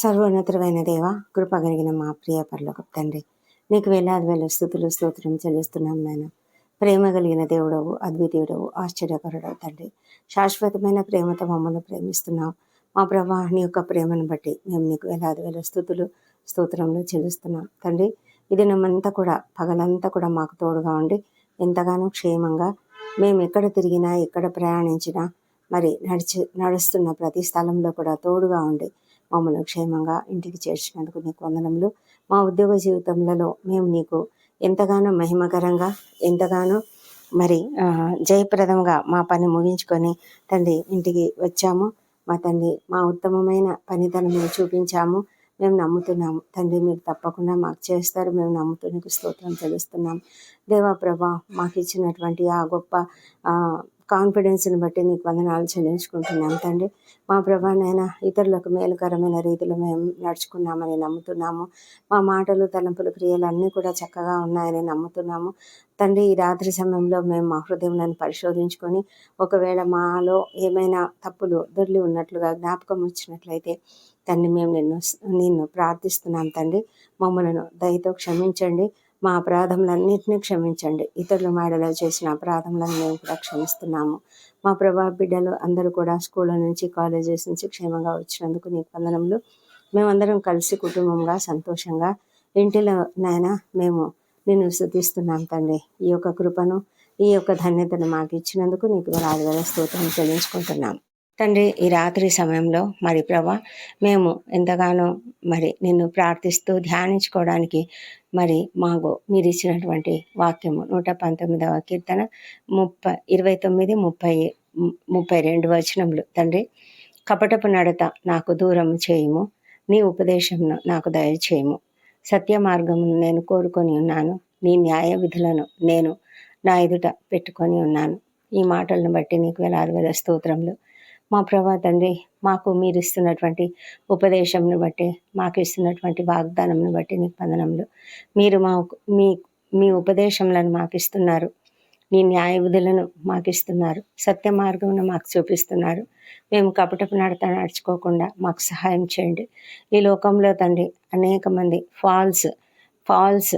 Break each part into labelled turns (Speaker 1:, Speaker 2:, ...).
Speaker 1: సర్వోన్నతమైన దేవ కృప కలిగిన మా ప్రియ పరలోక తండ్రి నీకు వేలాది వేల స్థుతులు స్తోత్రం చెల్లిస్తున్నాం నాయన. ప్రేమ కలిగిన దేవుడవు అద్వితీయుడవు ఆశ్చర్యకరుడవు తండ్రి. శాశ్వతమైన ప్రేమతో మమ్మల్ని ప్రేమిస్తున్నావు. మా ప్రభా నీ యొక్క ప్రేమను బట్టి మేము నీకు వేలాది వేల స్థుతులు స్తోత్రంలో చెల్లిస్తున్నాం తండ్రి. ఇది నమ్మంతా కూడా పగలంతా కూడా మాకు తోడుగా ఉండి ఎంతగానో క్షేమంగా మేము ఎక్కడ తిరిగినా ఎక్కడ ప్రయాణించినా మరి నడిచి నడుస్తున్న ప్రతి స్థలంలో కూడా తోడుగా ఉండి మమ్మల్ని క్షేమంగా ఇంటికి చేర్చినందుకు నీకు వందనములు. మా ఉద్యోగ జీవితంలో మేము నీకు ఎంతగానో మహిమకరంగా ఎంతగానో మరి జయప్రదంగా మా పని ముగించుకొని తండ్రి ఇంటికి వచ్చాము. మా తండ్రి మా ఉత్తమమైన పనితనం మేము చూపించాము. మేము నమ్ముతున్నాము. తండ్రి మీరు తప్పకుండా మాకు చేస్తారు. మేము నమ్ముతూ నీకు స్తోత్రం తెలుస్తున్నాం దేవా ప్రభా మాకు ఇచ్చినటువంటి ఆ గొప్ప కాన్ఫిడెన్స్ని బట్టి నీకు వందనాలు చెల్లించుకుంటున్నాం. తండ్రి మా ప్రభానైనా ఇతరులకు మేలుకరమైన రీతిలో మేము నడుచుకున్నామని నమ్ముతున్నాము. మా మాటలు తలంపులు క్రియలు అన్నీ కూడా చక్కగా ఉన్నాయని నమ్ముతున్నాము. తండ్రి ఈ రాత్రి సమయంలో మేము మా హృదయంలను పరిశోధించుకొని ఒకవేళ మాలో ఏమైనా తప్పులు దొర్లి ఉన్నట్లుగా జ్ఞాపకం వచ్చినట్లయితే తండ్రి మేము నిన్ను నిన్ను ప్రార్థిస్తున్నాం తండ్రి. మమ్మలను దయతో క్షమించండి. మా అపరాధములన్నింటినీ క్షమించండి. ఇతరుల మాడలో చేసిన అపరాధములను మేము కూడా క్షమిస్తున్నాము. మా ప్రభా బిడ్డలు అందరూ కూడా స్కూళ్ళ నుంచి కాలేజెస్ నుంచి క్షేమంగా వచ్చినందుకు నీకు వందనములు. మేమందరం కలిసి కుటుంబంగా సంతోషంగా ఇంటిలో నాయన మేము నిన్ను శుద్ధిస్తున్నాం తండ్రి. ఈ యొక్క కృపను ఈ యొక్క ధన్యతను మాకు ఇచ్చినందుకు నీకు వేలాది స్తోత్రం చెల్లించుకుంటున్నాం. తండ్రి ఈ రాత్రి సమయంలో మరి ప్రభా మేము ఎంతగానో మరి నిన్ను ప్రార్థిస్తూ ధ్యానించుకోవడానికి మరి మాకు మీరు ఇచ్చినటువంటి వాక్యము నూట పంతొమ్మిదవ కీర్తన ముప్పై ఇరవై తొమ్మిది ముప్పై ముప్పై రెండు వచనములు. తండ్రి కపటపు నడత నాకు దూరం చేయము నీ ఉపదేశంను నాకు దయచేయము. సత్య మార్గమును నేను కోరుకొని ఉన్నాను నీ న్యాయ విధులను నేను నా ఎదుట పెట్టుకొని ఉన్నాను. ఈ మాటలను బట్టి నీకు వేలాది వేల స్తోత్రములు. మా ప్రభా తండ్రి మాకు మీరు ఇస్తున్నటువంటి ఉపదేశంను బట్టి మాకు ఇస్తున్నటువంటి వాగ్దానంను బట్టి నీకు వందనములు మీరు మా మీ మీ ఉపదేశములను మాకు ఇస్తున్నారు. నీ న్యాయ విధులను మాకు ఇస్తున్నారు. సత్య మార్గమును మాకు చూపిస్తున్నారు. మేము కపటపు నడత నడుచుకోకుండా మాకు సహాయం చేయండి. ఈ లోకంలో తండ్రి అనేక మంది ఫాల్స్ ఫాల్స్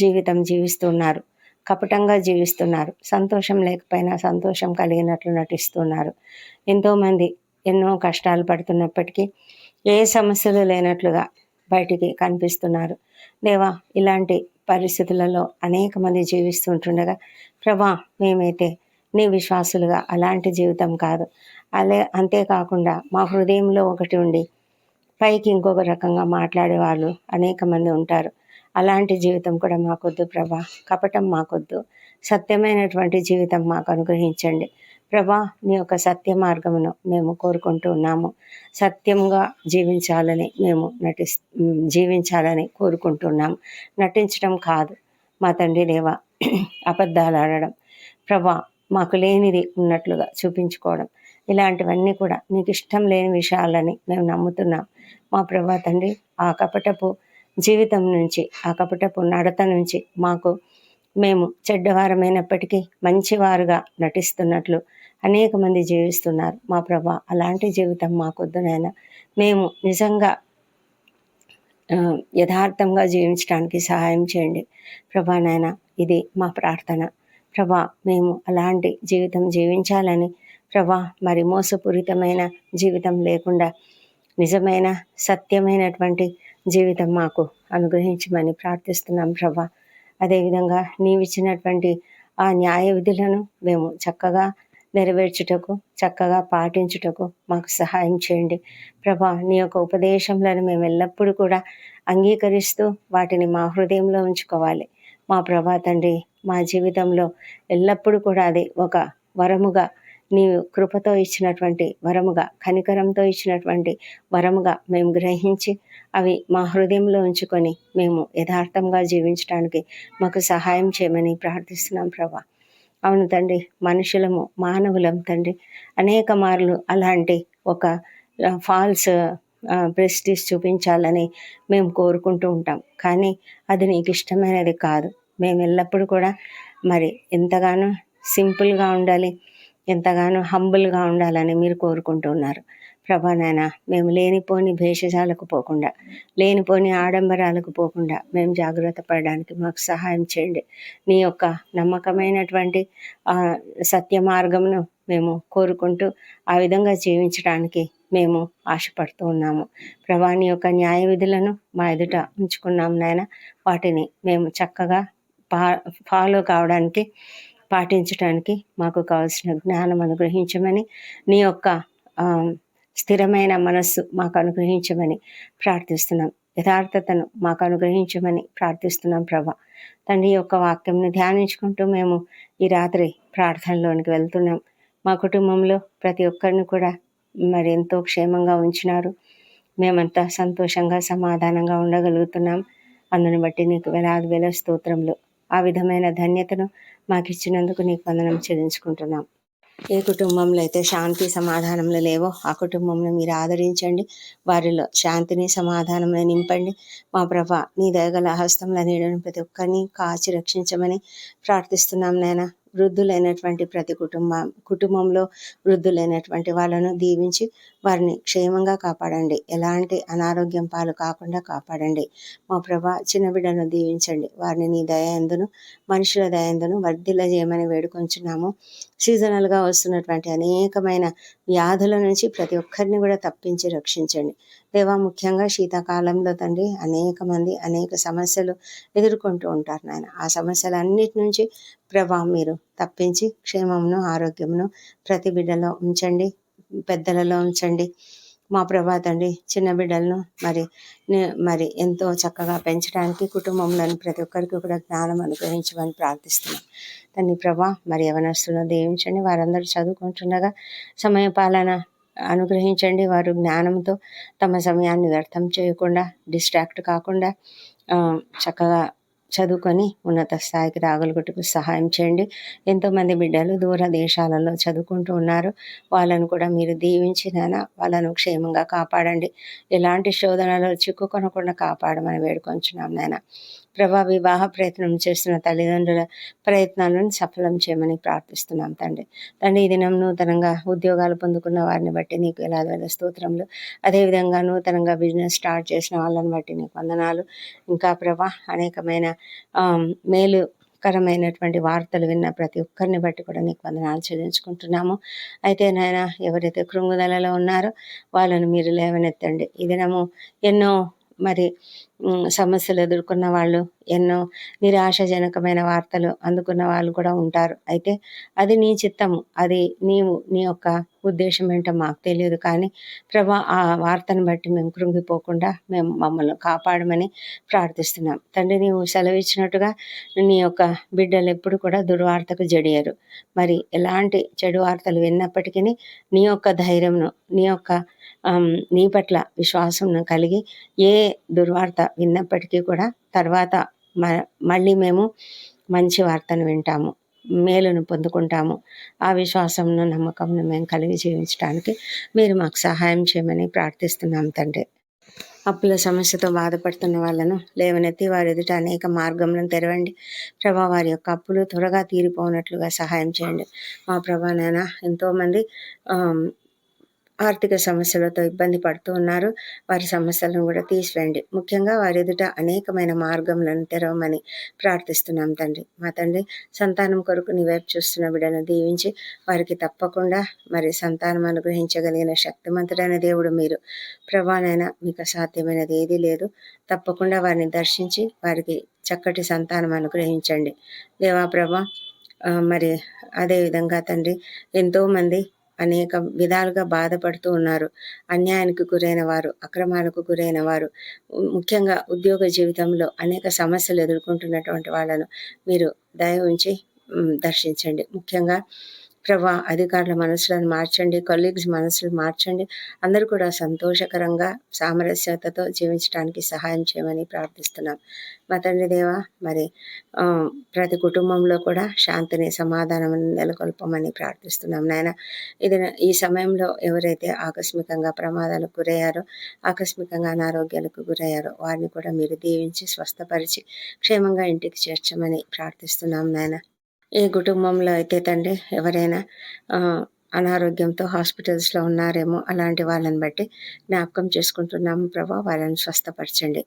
Speaker 1: జీవితం జీవిస్తున్నారు కపటంగా జీవిస్తున్నారు. సంతోషం లేకపోయినా సంతోషం కలిగినట్లు నటిస్తున్నారు. ఎంతోమంది ఎన్నో కష్టాలు పడుతున్నప్పటికీ ఏ సమస్యలు లేనట్లుగా బయటికి కనిపిస్తున్నారు. దేవా ఇలాంటి పరిస్థితులలో అనేక మంది జీవిస్తుంటుండగా ప్రభా మేమైతే నీ విశ్వాసులుగా అలాంటి జీవితం కాదు. అలే అంతేకాకుండా మా హృదయంలో ఒకటి ఉండి పైకి ఇంకొక రకంగా మాట్లాడే వాళ్ళు అనేక మంది ఉంటారు. అలాంటి జీవితం కూడా మాకొద్దు ప్రభా. కపటం మాకొద్దు. సత్యమైనటువంటి జీవితం మాకు అనుగ్రహించండి. ప్రభా నీ యొక్క సత్య మార్గమును మేము కోరుకుంటూ ఉన్నాము. సత్యంగా జీవించాలని మేము నటి జీవించాలని కోరుకుంటున్నాము నటించడం కాదు. మా తండ్రి దేవ అబద్ధాలు ఆడడం. ప్రభా మాకు లేనిది ఉన్నట్లుగా చూపించుకోవడం. ఇలాంటివన్నీ కూడా నీకు ఇష్టం లేని విషయాలని మేము నమ్ముతున్నాం. మా ప్రభా తండ్రి ఆ కపటపు జీవితం నుంచి ఆ కపటపు నడత నుంచి మాకు మేము చెడ్డవారమైనప్పటికీ మంచివారుగా నటిస్తున్నట్లు అనేక మంది జీవిస్తున్నారు. మా ప్రభా అలాంటి జీవితం మాకొద్దునైనా మేము నిజంగా యథార్థంగా జీవించడానికి సహాయం చేయండి. ప్రభా నాయన ఇది మా ప్రార్థన. ప్రభా మేము అలాంటి జీవితం జీవించాలని ప్రభా మరి మోసపూరితమైన జీవితం లేకుండా నిజమైన సత్యమైనటువంటి జీవితం మాకు అనుగ్రహించమని ప్రార్థిస్తున్నాం ప్రభా. అదేవిధంగా నీవిచ్చినటువంటి ఆ న్యాయ విధులను మేము చక్కగా నెరవేర్చుటకు చక్కగా పాటించుటకు మాకు సహాయం చేయండి. ప్రభా నీ యొక్క ఉపదేశంలను మేము ఎల్లప్పుడూ కూడా అంగీకరిస్తూ వాటిని మా హృదయంలో ఉంచుకోవాలి. మా ప్రభా తండ్రి మా జీవితంలో ఎల్లప్పుడూ కూడా అది ఒక వరముగా నీవు కృపతో ఇచ్చినటువంటి వరముగా కనికరంతో ఇచ్చినటువంటి వరముగా మేము గ్రహించి అవి మా హృదయంలో ఉంచుకొని మేము యథార్థంగా జీవించడానికి మాకు సహాయం చేయమని ప్రార్థిస్తున్నాం ప్రభా. అవును తండ్రి మనుషులము మానవులం తండ్రి. అనేక మార్లు అలాంటి ఒక ఫాల్స్ ప్రెస్టీస్ చూపించాలని మేము కోరుకుంటూ ఉంటాం. కానీ అది నీకు ఇష్టమైనది కాదు. మేము ఎల్లప్పుడూ కూడా మరి ఎంతగానో సింపుల్గా ఉండాలి ఎంతగానో హంబుల్గా ఉండాలని మీరు కోరుకుంటున్నారు ప్రభా నాయన మేము లేనిపోని భేషజాలకు పోకుండా లేనిపోని ఆడంబరాలకు పోకుండా మేము జాగ్రత్త పడడానికి మాకు సహాయం చేయండి. నీ యొక్క నమ్మకమైనటువంటి సత్య మార్గంను మేము కోరుకుంటూ ఆ విధంగా జీవించడానికి మేము ఆశపడుతూ ఉన్నాము. ప్రభాని యొక్క న్యాయ విధులను మా ఎదుట ఉంచుకున్నాం నాయన. వాటిని మేము చక్కగా పా ఫాలో కావడానికి పాటించడానికి మాకు కావాల్సిన జ్ఞానం అనుగ్రహించమని నీ యొక్క స్థిరమైన మనస్సు మాకు అనుగ్రహించమని ప్రార్థిస్తున్నాం. యథార్థతను మాకు అనుగ్రహించమని ప్రార్థిస్తున్నాం ప్రభా. తండ్రి యొక్క వాక్యంను ధ్యానించుకుంటూ మేము ఈ రాత్రి ప్రార్థనలోనికి వెళ్తున్నాం. మా కుటుంబంలో ప్రతి ఒక్కరిని కూడా మరి ఎంతో క్షేమంగా ఉంచినారు. మేమంతా సంతోషంగా సమాధానంగా ఉండగలుగుతున్నాం. అందుని బట్టి నీకు వేలాది వేల స్తోత్రంలో ఆ విధమైన ధన్యతను మాకు ఇచ్చినందుకు నీకు వందనం చెల్లించుకుంటున్నాం. ఏ కుటుంబంలో అయితే శాంతి సమాధానంలో లేవో ఆ కుటుంబంలో మీరు ఆదరించండి. వారిలో శాంతిని సమాధానంలో నింపండి. మా ప్రభా నీ దయగల హస్తంలో నీడని ప్రతి ఒక్కరిని కాచి రక్షించమని ప్రార్థిస్తున్నాం నాయన. వృద్ధులైనటువంటి ప్రతి కుటుంబ కుటుంబంలో వృద్ధులైనటువంటి వాళ్ళను దీవించి వారిని క్షేమంగా కాపాడండి. ఎలాంటి అనారోగ్యం పాలు కాకుండా కాపాడండి. మా ప్రభా చిన్న బిడ్డను దీవించండి. వారిని నీ దయందును మనుషుల దయందును వర్ధిల్ల చేయమని వేడుకొంచున్నాము. సీజనల్గా వస్తున్నటువంటి అనేకమైన వ్యాధుల నుంచి ప్రతి ఒక్కరిని కూడా తప్పించి రక్షించండి. దేవా ముఖ్యంగా శీతాకాలంలో తండ్రి అనేక మంది అనేక సమస్యలు ఎదుర్కొంటూ ఉంటారు నాయన. ఆ సమస్యలన్నిటి నుంచి ప్రభా మీరు తప్పించి క్షేమమును ఆరోగ్యమును ప్రతి బిడ్డలో ఉంచండి పెద్దలలో ఉంచండి. మా ప్రభా తండ్రి చిన్న బిడ్డలను మరి మరి ఎంతో చక్కగా పెంచడానికి కుటుంబంలోని ప్రతి ఒక్కరికి కూడా జ్ఞానం అనుగ్రహించమని ప్రార్థిస్తున్నాం. తండ్రి ప్రభా మరి యవనస్తులను దీవించండి. వారందరూ చదువుకుంటుండగా సమయపాలన అనుగ్రహించండి. వారు జ్ఞానంతో తమ సమయాన్ని వ్యర్థం చేయకుండా డిస్ట్రాక్ట్ కాకుండా చక్కగా చదువుకొని ఉన్నత స్థాయికి రాగలుగుటకు సహాయం చేయండి. ఎంతోమంది బిడ్డలు దూర దేశాలలో చదువుకుంటూ ఉన్నారు. వాళ్ళను కూడా మీరు దీవించినైనా వాళ్ళను క్షేమంగా కాపాడండి. ఎలాంటి శోధనలో చిక్కుకొనకుండా కాపాడమని వేడుకొంచున్నాం నాయన. ప్రభా వివాహ ప్రయత్నం చేస్తున్న తల్లిదండ్రుల ప్రయత్నాలను సఫలం చేయమని ప్రార్థిస్తున్నాం తండ్రి. తండ్రి ఈ దినం నూతనంగా ఉద్యోగాలు పొందుకున్న వారిని బట్టి నీకు ఎలా వేల స్తోత్రములు. అదేవిధంగా నూతనంగా బిజినెస్ స్టార్ట్ చేసిన వాళ్ళని బట్టి నీకు వందనాలు. ఇంకా ప్రభా అనేకమైన మేలు మేలుకరమైనటువంటి వార్తలు విన్న ప్రతి ఒక్కరిని బట్టి కూడా నీకు వందనాలు చెల్లించుకుంటున్నాము. అయితే నాయన ఎవరైతే కృంగుదలలో ఉన్నారో వాళ్ళను మీరు లేవనెత్తండి. ఈ దినము ఎన్నో మరి సమస్యలు ఎదుర్కొన్న వాళ్ళు ఎన్నో నిరాశజనకమైన వార్తలు అందుకున్న వాళ్ళు కూడా ఉంటారు. అయితే అది నీ చిత్తము. అది నీవు నీ యొక్క ఉద్దేశం ఏంటో మాకు తెలియదు. కానీ ప్రభా ఆ వార్తను బట్టి మేము కృంగిపోకుండా మేము మమ్మల్ని కాపాడమని ప్రార్థిస్తున్నాం. తండ్రి నీవు సెలవిచ్చినట్టుగా నీ యొక్క బిడ్డలు ఎప్పుడు కూడా దుర్వార్తకు జడియరు. మరి ఎలాంటి చెడు వార్తలు విన్నప్పటికీ నీ యొక్క ధైర్యంను నీ యొక్క నీ పట్ల విశ్వాసంను కలిగి ఏ దుర్వార్త విన్నప్పటికీ కూడా తర్వాత మ- మళ్ళీ మేము మంచి వార్తను వింటాము. మేలును పొందుకుంటాము. ఆ విశ్వాసంను నమ్మకంను మేము కలిగి జీవించడానికి మీరు మాకు సహాయం చేయమని ప్రార్థిస్తున్నాం తండ్రి. అప్పుల సమస్యతో బాధపడుతున్న వాళ్ళను లేవనెత్తి వారి ఎదుట అనేక మార్గములను తెరవండి. ప్రభా వారి యొక్క అప్పులు త్వరగా తీరిపోనట్లుగా సహాయం చేయండి. మా ప్రభా నాయన ఎంతోమంది ఆర్థిక సమస్యలతో ఇబ్బంది పడుతూ ఉన్నారు. వారి సమస్యలను కూడా తీసివేయండి. ముఖ్యంగా వారి ఎదుట అనేకమైన మార్గములను తెరవమని ప్రార్థిస్తున్నాం తండ్రి. మా తండ్రి సంతానం కొరకు నీ వైపు చూస్తున్న బిడ్డను దీవించి వారికి తప్పకుండా మరి సంతానం అనుగ్రహించగలిగిన శక్తిమంతుడైన దేవుడు మీరు. ప్రభానైనా మీకు అసాధ్యమైనది ఏదీ లేదు. తప్పకుండా వారిని దర్శించి వారికి చక్కటి సంతానం అనుగ్రహించండి. దేవా ప్రభా మరి అదేవిధంగా తండ్రి ఎంతోమంది అనేక విధాలుగా బాధపడుతూ ఉన్నారు. అన్యాయానికి గురైన వారు అక్రమాలకు గురైన వారు ముఖ్యంగా ఉద్యోగ జీవితంలో అనేక సమస్యలు ఎదుర్కొంటున్నటువంటి వాళ్ళను మీరు దయ ఉంచి దర్శించండి. ముఖ్యంగా ప్రభా అధికారుల మనసులను మార్చండి కొలీగ్స్ మనసులు మార్చండి. అందరూ కూడా సంతోషకరంగా సామరస్యతతో జీవించడానికి సహాయం చేయమని ప్రార్థిస్తున్నాం. మా తండ్రి దేవ మరి ప్రతి కుటుంబంలో కూడా శాంతిని సమాధానం నెలకొల్పమని ప్రార్థిస్తున్నాం నాయన. ఇది ఈ సమయంలో ఎవరైతే ఆకస్మికంగా ప్రమాదాలకు గురయ్యారో ఆకస్మికంగా అనారోగ్యాలకు గురయ్యారో వారిని కూడా మీరు దీవించి స్వస్థపరిచి క్షేమంగా ఇంటికి చేర్చమని ప్రార్థిస్తున్నాం నాయన. ఏ కుటుంబంలో అయితే తండ్రి ఎవరైనా అనారోగ్యంతో హాస్పిటల్స్లో ఉన్నారేమో అలాంటి వాళ్ళని బట్టి జ్ఞాపకం చేసుకుంటున్నాము. ప్రభా వాళ్ళని స్వస్థపరచండి.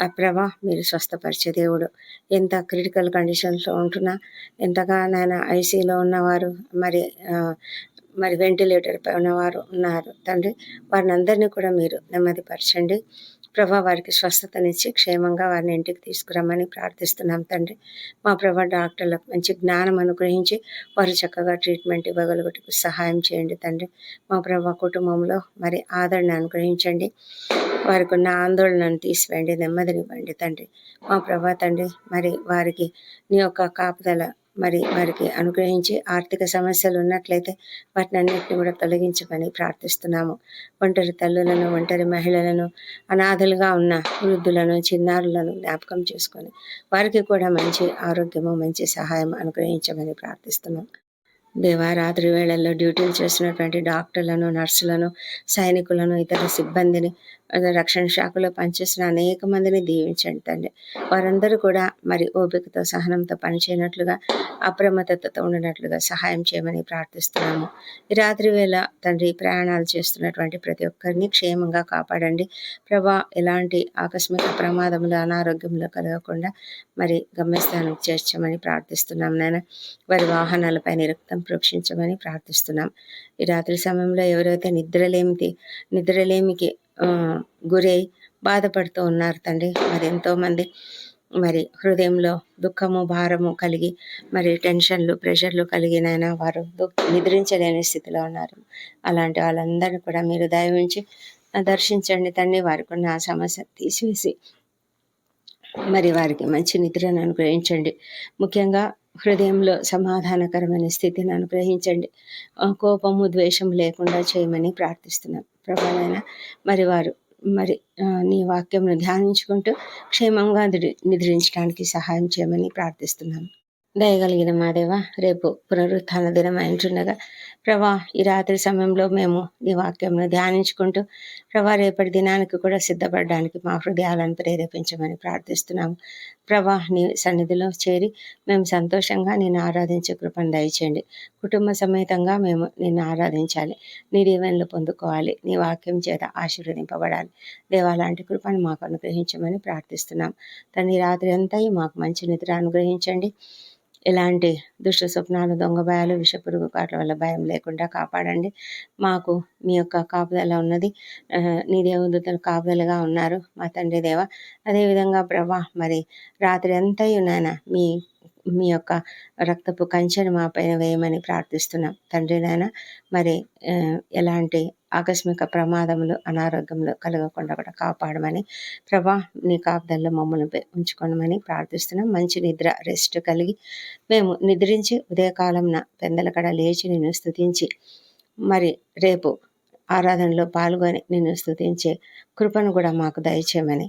Speaker 1: ఆ ప్రభా మీరు స్వస్థపరిచే దేవుడు. ఎంత క్రిటికల్ కండిషన్స్లో ఉంటున్నా ఎంతగా నాయన ఐసీలో ఉన్నవారు మరి మరి వెంటిలేటర్ పై ఉన్నవారు ఉన్నారు తండ్రి. వారిని అందరినీ కూడా మీరు నెమ్మదిపరచండి. ప్రభా వారికి స్వస్థతనిచ్చి క్షేమంగా వారిని ఇంటికి తీసుకురమ్మని ప్రార్థిస్తున్నాం తండ్రి. మా ప్రభా డాక్టర్లకు మంచి జ్ఞానం అనుగ్రహించి వారు చక్కగా ట్రీట్మెంట్ ఇవ్వగలుగుటకు సహాయం చేయండి తండ్రి. మా ప్రభా కుటుంబంలో మరి ఆదరణ అనుగ్రహించండి. వారికి ఉన్న ఆందోళనను తీసివేయండి నెమ్మదినివ్వండి తండ్రి. మా ప్రభా తండ్రి మరి వారికి నీ యొక్క కాపుదల మరి వారికి అనుగ్రహించి ఆర్థిక సమస్యలు ఉన్నట్లయితే వాటిని అన్నింటినీ కూడా తొలగించమని ప్రార్థిస్తున్నాము. ఒంటరి తల్లులను ఒంటరి మహిళలను అనాథలుగా ఉన్న వృద్ధులను చిన్నారులను జ్ఞాపకం చేసుకొని వారికి కూడా మంచి ఆరోగ్యము మంచి సహాయం అనుగ్రహించమని ప్రార్థిస్తున్నాం. దేవా రాత్రి వేళల్లో డ్యూటీలు చేస్తున్నటువంటి డాక్టర్లను నర్సులను సైనికులను ఇతర సిబ్బందిని రక్షణ శాఖలో పనిచేస్తున్న అనేక మందిని దీవించండి తండ్రి. వారందరూ కూడా మరి ఓపికతో సహనంతో పనిచేయనట్లుగా అప్రమత్తతతో ఉండనట్లుగా సహాయం చేయమని ప్రార్థిస్తున్నాము. ఈ రాత్రి వేళ తండ్రి ప్రయాణాలు చేస్తున్నటువంటి ప్రతి ఒక్కరిని క్షేమంగా కాపాడండి. ప్రభా ఎలాంటి ఆకస్మిక ప్రమాదములు అనారోగ్యంలో కలగకుండా మరి గమ్యస్థానం చేర్చమని ప్రార్థిస్తున్నాం నాయన. వారి వాహనాలపై నిరక్తం ప్రోక్షించమని ప్రార్థిస్తున్నాం. ఈ రాత్రి సమయంలో ఎవరైతే నిద్రలేమికి నిద్రలేమికి గురై బాధపడుతూ ఉన్నారు తండ్రి. మరి ఎంతోమంది మరి హృదయంలో దుఃఖము భారము కలిగి మరి టెన్షన్లు ప్రెషర్లు కలిగినైనా వారు దు- నిద్రించలేని స్థితిలో ఉన్నారు. అలాంటి వాళ్ళందరినీ కూడా మీరు దయవించి దర్శించండి తండ్రి. వారికి ఉన్న ఆ సమస్య తీసివేసి మరి వారికి మంచి నిద్రను అనుగ్రహించండి. ముఖ్యంగా హృదయంలో సమాధానకరమైన స్థితిని అనుగ్రహించండి. కోపము ద్వేషం లేకుండా చేయమని ప్రార్థిస్తున్నాం. ప్రభావైన మరి వారు మరి నీ వాక్యంను ధ్యానించుకుంటూ క్షేమంగా నిద్రించడానికి సహాయం చేయమని ప్రార్థిస్తున్నాం. దయగలిగిన మాదేవ రేపు పునరుత్థాన దినం అంటుండగా ప్రభా ఈ రాత్రి సమయంలో మేము నీ వాక్యంను ధ్యానించుకుంటూ ప్రభా రేపటి దినానికి కూడా సిద్ధపడడానికి మా హృదయాలను ప్రేరేపించమని ప్రార్థిస్తున్నాము. ప్రభా నీ సన్నిధిలో చేరి మేము సంతోషంగా నేను ఆరాధించే కృపను దయచేయండి. కుటుంబ సమేతంగా మేము నిన్ను ఆరాధించాలి. నీ దీవెనలు పొందుకోవాలి. నీ వాక్యం చేత ఆశీర్వదింపబడాలి. దేవా లాంటి కృపను మాకు అనుగ్రహించమని ప్రార్థిస్తున్నాం. తన రాత్రి అంతా మాకు మంచి నిద్ర అనుగ్రహించండి. ఎలాంటి దుష్ట స్వప్నాలు దొంగ భయాలు విషపురుగు కాట్ల వల్ల భయం లేకుండా కాపాడండి. మాకు మీ యొక్క కాపుదల ఉన్నది. నీ దేవదూతలు కాపుదలగా ఉన్నారు. మా తండ్రి దేవ అదేవిధంగా ప్రభా మరి రాత్రి అంతయు నాయన మీ మీ యొక్క రక్తపు కంచెను మా పైన వేయమని ప్రార్థిస్తున్నాం. తండ్రి నాయన మరి ఎలాంటి ఆకస్మిక ప్రమాదములు అనారోగ్యములు కలగకుండా కూడా కాపాడమని ప్రభా నీ కాపుదల్లో మమ్మల్ని ఉంచుకోమని ఉంచుకోనమని ప్రార్థిస్తున్నాం. మంచి నిద్ర రెస్ట్ కలిగి మేము నిద్రించి ఉదయకాలంన పెందలకడ లేచి నిన్ను స్థుతించి మరి రేపు ఆరాధనలో పాల్గొని నిన్ను స్థుతించే కృపను కూడా మాకు దయచేయమని